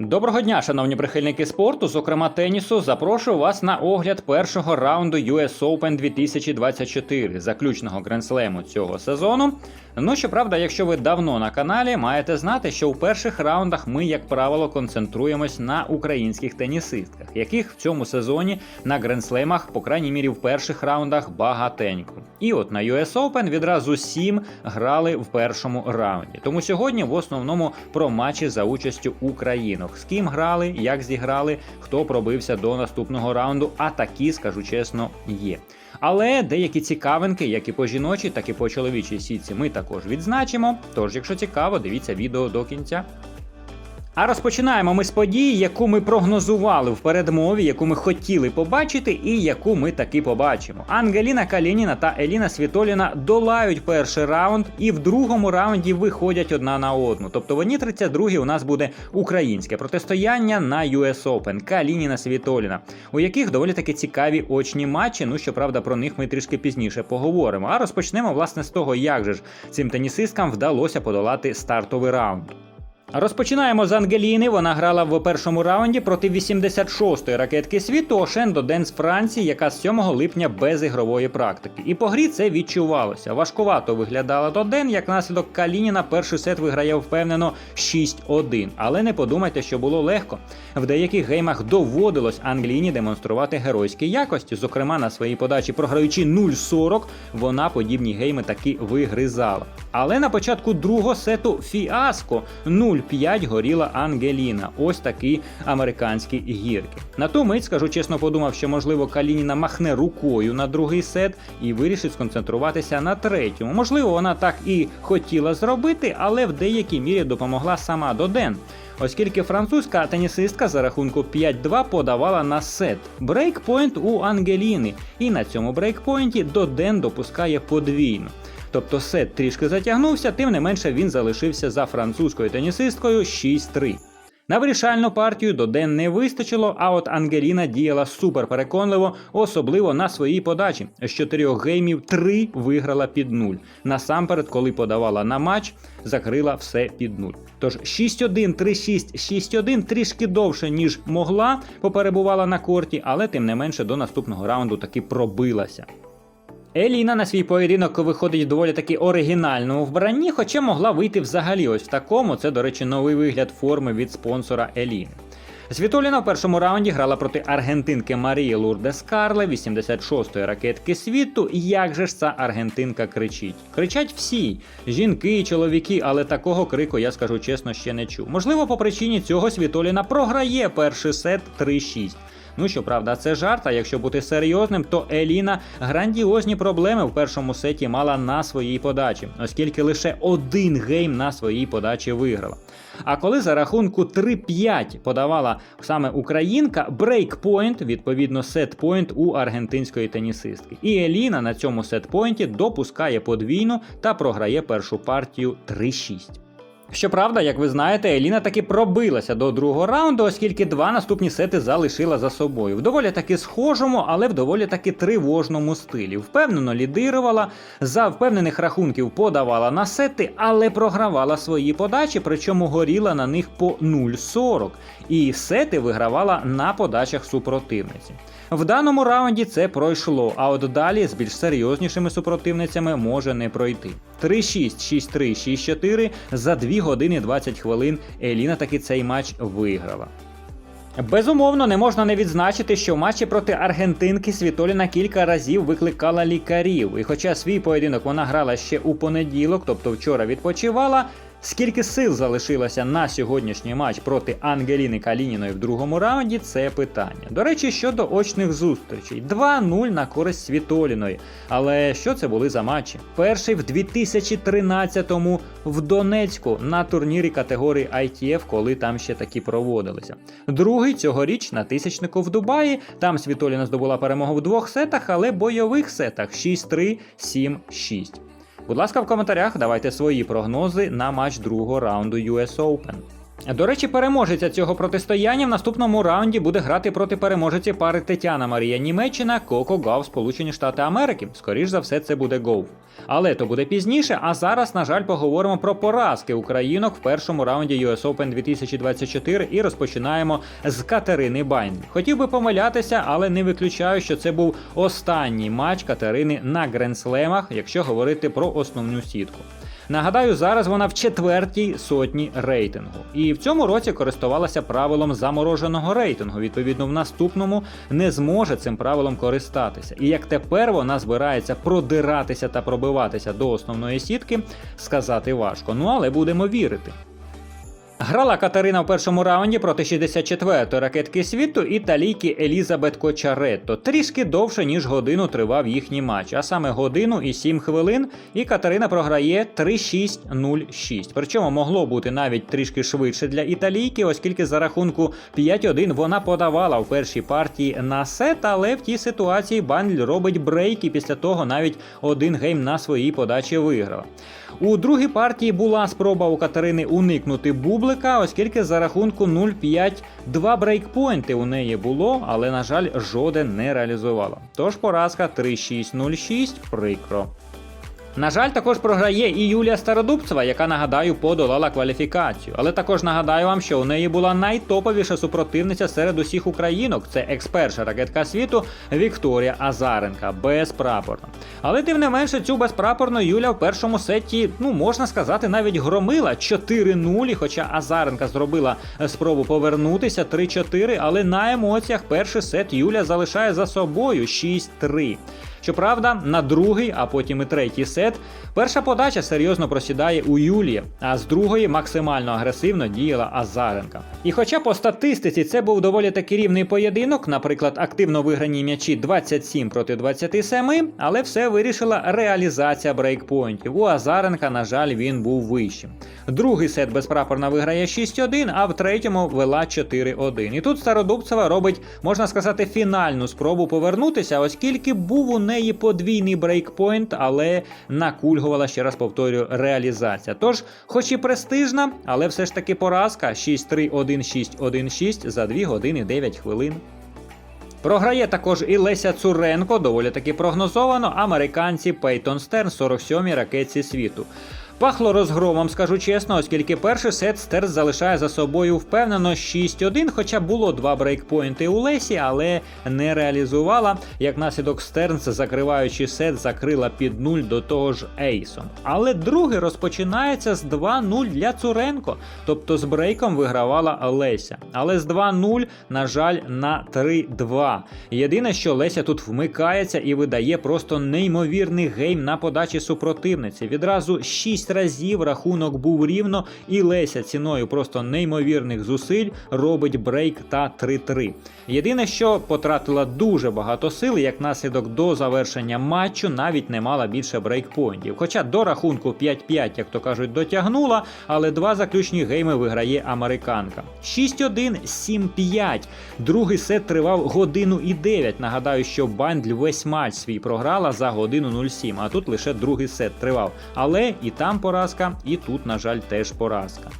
Доброго дня, шановні прихильники спорту, зокрема тенісу. Запрошую вас на огляд першого раунду US Open 2024, заключного гренслему цього сезону. Ну, щоправда, якщо ви давно на каналі, маєте знати, що у перших раундах ми, як правило, концентруємось на українських тенісистках, яких в цьому сезоні на гренслемах, по крайній мірі, в перших раундах багатенько. І от на US Open відразу сім грали в першому раунді. Тому сьогодні в основному про матчі за участю українок. З ким грали, як зіграли, хто пробився до наступного раунду. А такі, скажу чесно, є. Але деякі цікавинки, як і по жіночій, так і по чоловічій сітці, ми також відзначимо. Тож, якщо цікаво, дивіться відео до кінця. А розпочинаємо ми з події, яку ми прогнозували в передмові, яку ми хотіли побачити, і яку ми таки побачимо. Ангеліна Калініна та Еліна Світоліна долають перший раунд, і в другому раунді виходять одна на одну. Тобто в одній 32 у нас буде українське протистояння на US Open Калініна Світоліна, у яких доволі таки цікаві очні матчі. Ну щоправда, про них ми трішки пізніше поговоримо. А розпочнемо власне з того, як же ж цим тенісисткам вдалося подолати стартовий раунд. Розпочинаємо з Ангеліни. Вона грала в першому раунді проти 86-ї ракетки світу Ошендо Ден з Франції, яка з 7 липня без ігрової практики. І по грі це відчувалося. Важкувато виглядала Доден, як наслідок Калініна перший сет виграє впевнено 6-1. Але не подумайте, що було легко. В деяких геймах доводилось Англіні демонструвати геройські якості. Зокрема, на своїй подачі, програючи 0-40, вона подібні гейми таки вигризала. Але на початку другого сету фіаско 0-5 горіла Ангеліна. Ось такі американські гірки. На ту мить, скажу чесно, подумав, що можливо Калініна махне рукою на другий сет і вирішить сконцентруватися на третьому. Можливо, вона так і хотіла зробити, але в деякій мірі допомогла сама Доден. Оскільки французька тенісистка за рахунку 5-2 подавала на сет. Брейкпойнт у Ангеліни. І на цьому брейкпойнті Доден допускає подвійну. Тобто сет трішки затягнувся, тим не менше він залишився за французькою тенісисткою 6-3. На вирішальну партію до Ден не вистачило, а от Ангеліна діяла супер переконливо, особливо на своїй подачі. З чотирьох геймів три виграла під нуль. Насамперед, коли подавала на матч, закрила все під нуль. Тож 6-1, 3-6, 6-1 трішки довше, ніж могла, поперебувала на корті, але тим не менше до наступного раунду таки пробилася. Еліна на свій поєдинок виходить доволі таки оригінальному вбранні, хоча могла вийти взагалі ось в такому. Це, до речі, новий вигляд форми від спонсора Еліни. Світоліна в першому раунді грала проти аргентинки Марії Лурдес Карле, 86-ї ракетки світу. І Як же ж ця аргентинка кричить? Кричать всі жінки і чоловіки, але такого крику, я скажу чесно, ще не чув. Можливо, по причині цього Світоліна програє перший сет 3-6. Ну щоправда, це жарт. А якщо бути серйозним, то Еліна грандіозні проблеми в першому сеті мала на своїй подачі, оскільки лише один гейм на своїй подачі виграла. А коли за рахунку 3-5 подавала саме українка, брейкпойнт, відповідно, сетпойнт у аргентинської тенісистки. І Еліна на цьому сетпойнті допускає подвійну та програє першу партію 3-6. Щоправда, як ви знаєте, Еліна таки пробилася до другого раунду, оскільки два наступні сети залишила за собою. В доволі таки схожому, але в доволі таки тривожному стилі. Впевнено лідирувала, за впевнених рахунків подавала на сети, але програвала свої подачі, причому горіла на них по 0,40. І сети вигравала на подачах супротивниці. В даному раунді це пройшло, а от далі з більш серйознішими супротивницями може не пройти. 3-6, 6-3, 6-4 за 2 години 20 хвилин Еліна таки цей матч виграла. Безумовно, не можна не відзначити, що в матчі проти Аргентинки Світоліна кілька разів викликала лікарів. І хоча свій поєдинок вона грала ще у понеділок, тобто вчора відпочивала. Скільки сил залишилося на сьогоднішній матч проти Ангеліни Калініної в другому раунді, це питання. До речі, щодо очних зустрічей: 2-0 на користь Світоліної. Але що це були за матчі? Перший в 2013-му в Донецьку на турнірі категорії ITF, коли там ще такі проводилися. Другий цьогоріч на тисячнику в Дубаї. Там Світоліна здобула перемогу в двох сетах, але бойових сетах 6-3, 7-6. Будь ласка, в коментарях давайте свої прогнози на матч другого раунду US Open. До речі, переможеця цього протистояння в наступному раунді буде грати проти переможиці пари Тетяна Марія Німеччина, Коко Гав Сполучені Штати Америки. Скоріш за все, це буде Гов. Але то буде пізніше. А зараз, на жаль, поговоримо про поразки українок в першому раунді US Open 2024 і розпочинаємо з Катерини Байн. Хотів би помилятися, але не виключаю, що це був останній матч Катерини на гренслемах, якщо говорити про основну сітку. Нагадаю, зараз вона в четвертій сотні рейтингу, і в цьому році користувалася правилом замороженого рейтингу. Відповідно, в наступному не зможе цим правилом користатися. І як тепер вона збирається продиратися та пробиватися до основної сітки, сказати важко. Ну але будемо вірити. Грала Катерина в першому раунді проти 64-ї ракетки світу італійки Елізабет Кочаретто. Трішки довше, ніж годину тривав їхній матч, а саме годину і 7 хвилин. І Катерина програє 3-6-0-6. Причому могло бути навіть трішки швидше для італійки, оскільки за рахунку 5-1 вона подавала в першій партії на сет, але в тій ситуації Бандль робить брейк і після того навіть один гейм на своїй подачі виграла. У другій партії була спроба у Катерини уникнути бублика, оскільки за рахунку 0-5 два брейкпойнти у неї було, але, на жаль, жоден не реалізувала. Тож поразка 3-6-0-6 прикро. На жаль, також програє і Юлія Стародубцева, яка нагадаю подолала кваліфікацію. Але також нагадаю вам, що у неї була найтоповіша супротивниця серед усіх українок. Це екс-перша ракетка світу Вікторія Азаренка, безпрапорна. Але тим не менше, цю безпрапорну Юля в першому сеті, ну можна сказати, навіть громила 4-0, хоча Азаренка зробила спробу повернутися 3-4, але на емоціях перший сет Юля залишає за собою 6-3. Щоправда, на другий, а потім і третій сет, перша подача серйозно просідає у Юлії, а з другої максимально агресивно діяла Азаренка. І хоча по статистиці це був доволі таки рівний поєдинок, наприклад, активно виграні м'ячі 27 проти 27, але все вирішила реалізація брейкпойнтів. У Азаренка, на жаль, він був вищим. Другий сет безпрапорна виграє 6-1, а в третьому вела 4-1. І тут Стародубцева робить, можна сказати, фінальну спробу повернутися, оскільки був у неї подвійний брейкпойнт, але накульгувала, ще раз повторюю, реалізація. Тож, хоч і престижна, але все ж таки поразка 6-3-1-6-1-6 за 2 години 9 хвилин. Програє також і Леся Цуренко, доволі таки прогнозовано, американці Пейтон Стерн 47-й ракетці світу. Пахло розгромом, скажу чесно, оскільки перший сет Стерн залишає за собою впевнено 6-1, хоча було два брейкпойнти у Лесі, але не реалізувала. Як наслідок Стернс, закриваючи сет, закрила під 0 до того ж Ейсом. Але другий розпочинається з 2-0 для Цуренко, тобто з брейком вигравала Леся. Але з 2-0, на жаль, на 3-2. Єдине, що Леся тут вмикається і видає просто неймовірний гейм на подачі супротивниці. Відразу 6 разів рахунок був рівно, і Леся ціною просто неймовірних зусиль робить брейк та 3-3. Єдине, що потратила дуже багато сил, як наслідок до завершення матчу, навіть не мала більше брейкпойнтів. Хоча до рахунку 5-5, як то кажуть, дотягнула, але два заключні гейми виграє американка. 6-1, 7-5. Другий сет тривав годину і 9. Нагадаю, що Бандль весь матч свій програла за годину 07, а тут лише другий сет тривав. Але і там поразка, і тут, на жаль, теж поразка.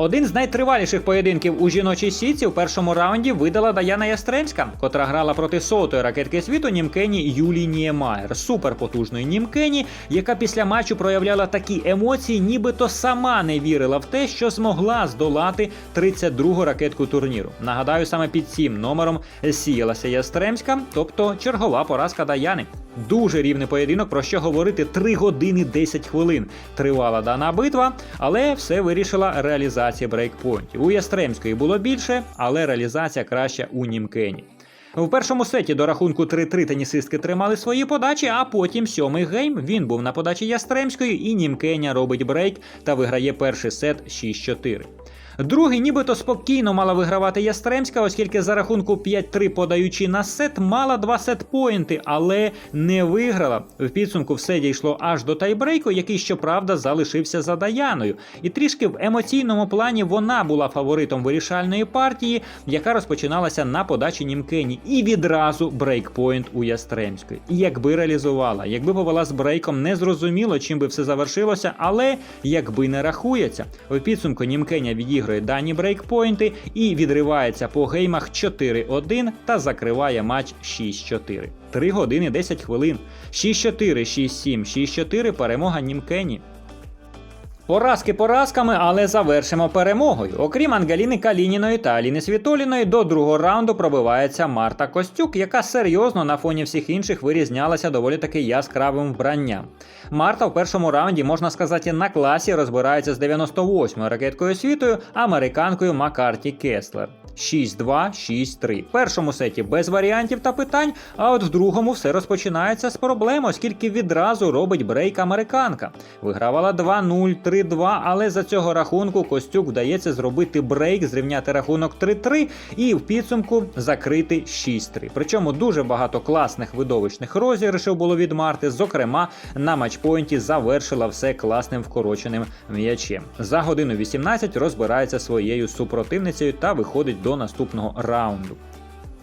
Один з найтриваліших поєдинків у жіночій сітці в першому раунді видала Даяна Ястремська, котра грала проти сотої ракетки світу німкені Юлії Ніємаєр, суперпотужної німкені, яка після матчу проявляла такі емоції, нібито сама не вірила в те, що змогла здолати 32-гу ракетку турніру. Нагадаю, саме під цим номером сіялася Ястремська, тобто чергова поразка Даяни. Дуже рівний поєдинок, про що говорити 3 години 10 хвилин. Тривала дана битва, але все вирішила реалізація брейкпойнтів. У Ястремської було більше, але реалізація краща у Німкені. В першому сеті до рахунку 3-3 тенісистки тримали свої подачі, а потім сьомий гейм він був на подачі Ястремської, і Німкеня робить брейк та виграє перший сет 6-4. Другий, нібито спокійно мала вигравати Ястремська, оскільки за рахунку 5-3 подаючи на сет, мала два сетпоінти, але не виграла. В підсумку все дійшло аж до тайбрейку, який, щоправда, залишився за Даяною. І трішки в емоційному плані вона була фаворитом вирішальної партії, яка розпочиналася на подачі Німкені. І відразу брейкпоінт у Ястремської. І якби реалізувала, якби повела з брейком, не зрозуміло, чим би все завершилося, але якби не рахується. В підсумку Німкеня відіграє виграє дані брейкпойнти і відривається по геймах 4-1 та закриває матч 6-4. 3 години 10 хвилин. 6-4, 6-7, 6-4 перемога Німкені. Поразки поразками, але завершимо перемогою. Окрім Ангеліни Калініної та Аліни Світоліної, до другого раунду пробивається Марта Костюк, яка серйозно на фоні всіх інших вирізнялася доволі таки яскравим вбранням. Марта в першому раунді, можна сказати, на класі розбирається з 98-ю ракеткою світою американкою Маккарті Кеслер. 6-2, 6-3. В першому сеті без варіантів та питань, а от в другому все розпочинається з проблем, оскільки відразу робить брейк американка. Вигравала 2-0, 3-2, але за цього рахунку Костюк вдається зробити брейк, зрівняти рахунок 3-3 і в підсумку закрити 6-3. Причому дуже багато класних видовищних розіграшів було від Марти. Зокрема, на матчпойнті завершила все класним вкороченим м'ячем. За годину 18 розбирається своєю супротивницею та виходить до наступного раунду.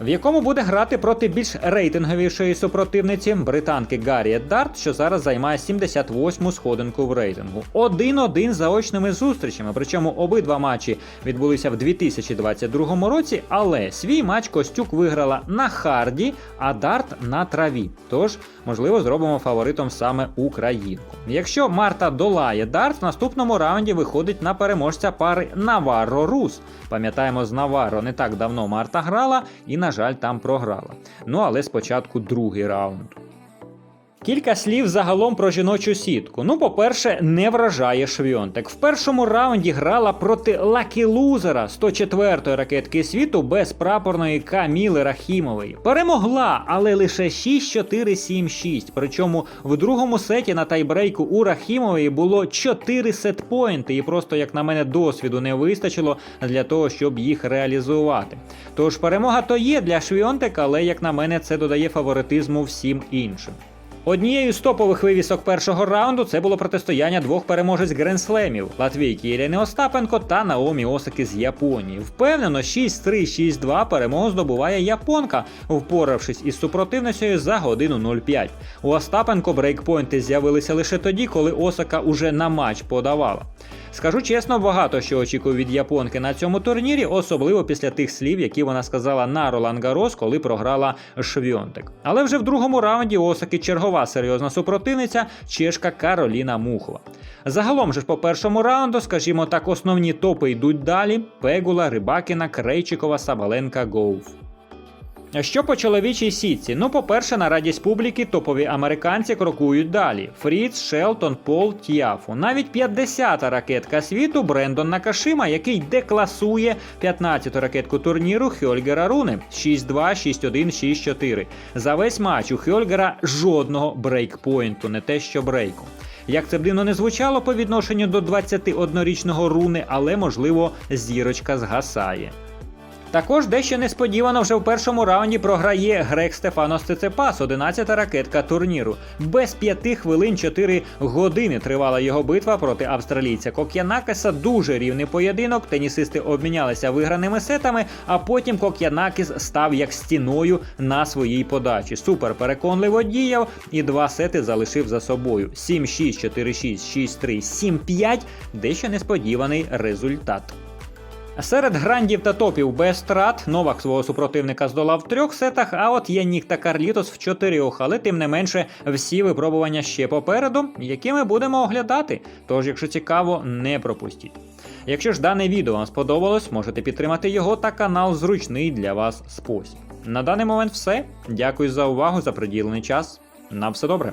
В якому буде грати проти більш рейтинговішої супротивниці британки Гарріет Дарт, що зараз займає 78-му сходинку в рейтингу. Один-один заочними зустрічами. Причому обидва матчі відбулися в 2022 році, але свій матч Костюк виграла на харді, а Дарт на траві. Тож, можливо, зробимо фаворитом саме Українку. Якщо Марта долає Дарт, в наступному раунді виходить на переможця пари Наварро Рус. Пам'ятаємо, з Наварро не так давно Марта грала і, на жаль, там програла. Ну але спочатку другий раунд. Кілька слів загалом про жіночу сітку. Ну, по-перше, не вражає Швьонтек. В першому раунді грала проти Лакі Лузера 104-ї ракетки світу без прапорної Каміли Рахімової. Перемогла, але лише 6-4-7-6. Причому в другому сеті на тайбрейку у Рахімової було 4 сетпойнти, і просто, як на мене, досвіду не вистачило для того, щоб їх реалізувати. Тож перемога то є для Швьонтек, але як на мене, це додає фаворитизму всім іншим. Однією з топових вивісок першого раунду це було протистояння двох переможець гренслемів Латвійки Ірини Остапенко та Наомі Осаки з Японії. Впевнено, 6-3, 6-2 перемогу здобуває японка, впоравшись із супротивницею за годину 05. У Остапенко брейкпойнти з'явилися лише тоді, коли Осака уже на матч подавала. Скажу чесно, багато що очікую від японки на цьому турнірі, особливо після тих слів, які вона сказала на Ролан Гарос, коли програла Швьонтек. Але вже в другому раунді Осаки чергова серйозна супротивниця чешка Кароліна Мухова. Загалом же ж по першому раунду, скажімо так, основні топи йдуть далі: Пегула, Рибакіна, Крейчикова, Сабаленка, Гоуф. Що по чоловічій сітці? Ну, по-перше, на радість публіки топові американці крокують далі: Фріц, Шелтон, Пол, Тіафу. Навіть 50-та ракетка світу Брендон Накашима, який декласує 15-ту ракетку турніру Хьольгера Руни 6-2, 6-1, 6-4. За весь матч у Хьольгера жодного брейкпойнту, не те що брейку. Як це б дивно не звучало по відношенню до 21-річного руни, але можливо зірочка згасає. Також дещо несподівано вже в першому раунді програє Грек Стефанос Цицепас, 11-та ракетка турніру. Без 5 хвилин 4 години тривала його битва проти австралійця Кок'янакеса. Дуже рівний поєдинок. Тенісисти обмінялися виграними сетами, а потім Кок'янакіс став як стіною на своїй подачі. Супер переконливо діяв і два сети залишив за собою. 7-6, 4-6, 6-3, 7-5. Дещо несподіваний результат. Серед грандів та топів без втрат Новак свого супротивника здолав в трьох сетах, а от Янік та Карлітос в чотирьох, але тим не менше всі випробування ще попереду, які ми будемо оглядати. Тож, якщо цікаво, не пропустіть. Якщо ж дане відео вам сподобалось, можете підтримати його та канал зручний для вас спосіб. На даний момент все. Дякую за увагу, за приділений час. На все добре.